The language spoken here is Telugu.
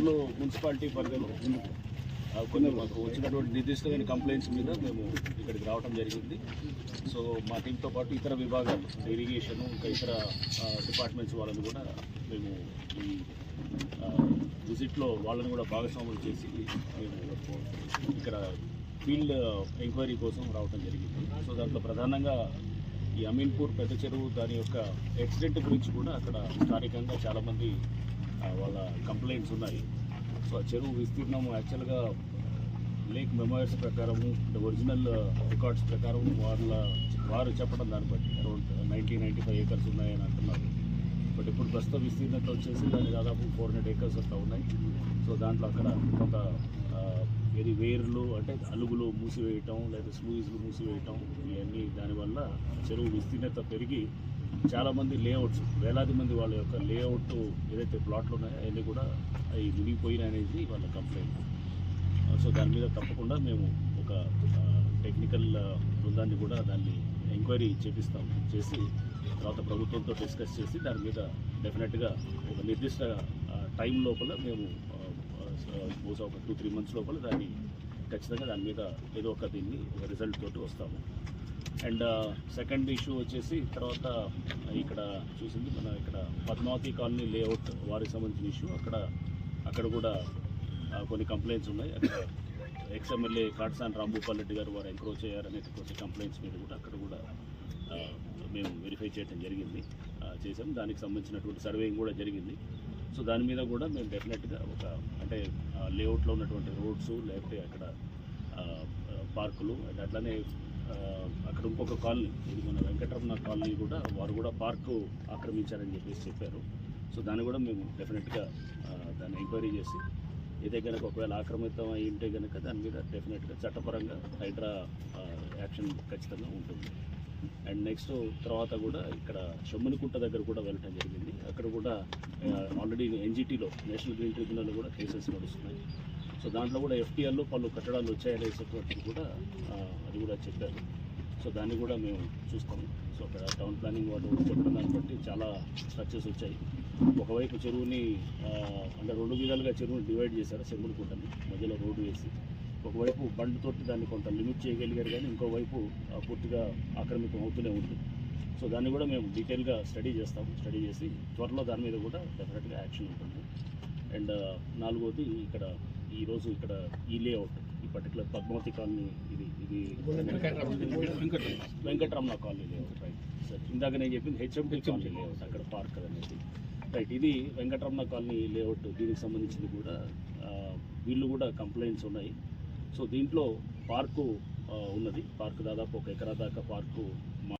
కర్నూలు మున్సిపాలిటీ పరిధిలో కొన్ని మాకు వచ్చినటువంటి నిర్దిష్టమైన కంప్లైంట్స్ మీద మేము ఇక్కడికి రావడం జరిగింది. సో మా టీంతో పాటు ఇతర విభాగాలు ఇరిగేషన్ ఇంకా ఇతర డిపార్ట్మెంట్స్ వాళ్ళని కూడా మేము ఈ విజిట్లో వాళ్ళని కూడా భాగస్వాములు చేసి మేము ఇక్కడ ఫీల్డ్ ఎంక్వైరీ కోసం రావడం జరిగింది. సో దాంట్లో ప్రధానంగా ఈ అమీన్పూర్ పెద్ద చెరువు దాని యొక్క యాక్సిడెంట్ గురించి కూడా అక్కడ స్థానికంగా చాలామంది వాళ్ళ కంప్లైంట్స్ ఉన్నాయి. సో ఆ చెరువు విస్తీర్ణం యాక్చువల్గా లేక్ మెమోయర్స్ ప్రకారము అంటే ఒరిజినల్ రికార్డ్స్ ప్రకారం వాళ్ళ వారు చెప్పడం దాన్ని బట్టి around ninety ninety five acres ఉన్నాయని అంటున్నారు. బట్ ఇప్పుడు ప్రస్తుతం విస్తీర్ణత వచ్చేసి దాని దాదాపు ఫోర్ హండ్రెడ్ ఏకర్స్ అట్లా ఉన్నాయి. సో దాంట్లో అక్కడ కొంత వెరీ వేర్లు అంటే అలుగులు మూసివేయటం లేదా స్లూయిస్లు మూసివేయటం ఇవన్నీ దానివల్ల చెరువు విస్తీర్ణత పెరిగి చాలామంది లేఅవుట్స్ వేలాది మంది వాళ్ళ యొక్క లేఅవుట్ ఏదైతే ప్లాట్లు ఉన్నాయో అవన్నీ కూడా అవి మునిగిపోయినాయి అనేది వాళ్ళ కంప్లైంట్ సో uh, దాని మీద తప్పకుండా మేము ఒక uh, టెక్నికల్ uh, బృందాన్ని కూడా దాన్ని ఎంక్వైరీ చేపిస్తాం. చేసి తర్వాత ప్రభుత్వంతో డిస్కస్ చేసి దాని మీద డెఫినెట్గా ఒక నిర్దిష్ట టైం లోపల మేము బహుశా ఒక టూ త్రీ మంత్స్ లోపల దాన్ని ఖచ్చితంగా దాని మీద ఏదో ఒక దీన్ని ఒక రిజల్ట్ తోటి వస్తాము. అండ్ సెకండ్ ఇష్యూ వచ్చేసి తర్వాత ఇక్కడ చూసింది మన ఇక్కడ పద్మావతి కాలనీ లేఅవుట్ వారికి సంబంధించిన ఇష్యూ అక్కడ అక్కడ కూడా కొన్ని కంప్లైంట్స్ ఉన్నాయి. అక్కడ ఎక్స్ఎమ్మెల్యే కాట్సాన్ రాంభూపాల్ రెడ్డి గారు వారు ఎంక్రోచ్ అయ్యారనే కొన్ని కంప్లైంట్స్ మీద కూడా అక్కడ కూడా మేము వెరిఫై చేయడం జరిగింది. చేసాం దానికి సంబంధించినటువంటి సర్వేయింగ్ కూడా జరిగింది. సో దాని మీద కూడా మేము డెఫినెట్గా ఒక అంటే లేఅవుట్లో ఉన్నటువంటి రోడ్స్ లేకపోతే అక్కడ పార్కులు అండ్ అట్లానే అక్కడ ఇంకొక కాలనీ ఇది మన వెంకటరమణ కాలనీ కూడా వారు కూడా పార్కు ఆక్రమించారని చెప్పేసి చెప్పారు. సో దాన్ని కూడా మేము డెఫినెట్గా దాన్ని ఎంక్వైరీ చేసి ఇదే కనుక ఒకవేళ ఆక్రమితం అయి ఉంటే కనుక దాని మీద డెఫినెట్గా చట్టపరంగా హైడ్రా యాక్షన్ ఖచ్చితంగా ఉంటుంది. అండ్ నెక్స్ట్ తర్వాత కూడా ఇక్కడ షమ్మునికుంట దగ్గర కూడా వెళ్ళటం జరిగింది. అక్కడ కూడా ఆల్రెడీ ఎన్జిటీలో నేషనల్ గ్రీన్ ట్రిబ్యునల్లో కూడా కేసెస్ నడుస్తున్నాయి. సో దాంట్లో కూడా ఎఫ్టీఎల్లో పలు కట్టడాలు వచ్చాయనేటువంటిది కూడా అది కూడా చెప్పారు. సో దాన్ని కూడా మేము చూస్తాము. సో అక్కడ టౌన్ ప్లానింగ్ వాళ్ళు చెప్పడం దాన్ని బట్టి చాలా స్ట్రక్చర్స్ వచ్చాయి. ఒకవైపు చెరువుని అంటే రెండు విధాలుగా చెరువుని డివైడ్ చేశారు సెమ్ములకుంటని మధ్యలో రోడ్డు వేసి. ఒకవైపు బండ్తోటి దాన్ని కొంత లిమిట్ చేయగలిగారు కానీ ఇంకోవైపు పూర్తిగా ఆక్రమితం అవుతూనే ఉంది. సో దాన్ని కూడా మేము డీటెయిల్గా స్టడీ చేస్తాము. స్టడీ చేసి త్వరలో దాని మీద కూడా డెఫినెట్గా యాక్షన్ ఉంటుంది. అండ్ నాలుగోది ఇక్కడ ఈరోజు ఇక్కడ ఈ లేఅవుట్ ఈ పర్టికులర్ పద్మావతి కాలనీ ఇది ఇది Venkataramana. Colony layout right sir ఇందాక నేను చెప్పింది హెచ్ఎండి కాలనీ లేఅవుట్ అక్కడ పార్క్ అనేది. రైట్ ఇది వెంకటరమణ కాలనీ లేఅవుట్ దీనికి సంబంధించింది కూడా వీళ్ళు కూడా కంప్లైంట్స్ ఉన్నాయి. సో దీంట్లో పార్కు ఉన్నది. పార్క్ దాదాపు ఒక ఎకరా దాకా పార్కు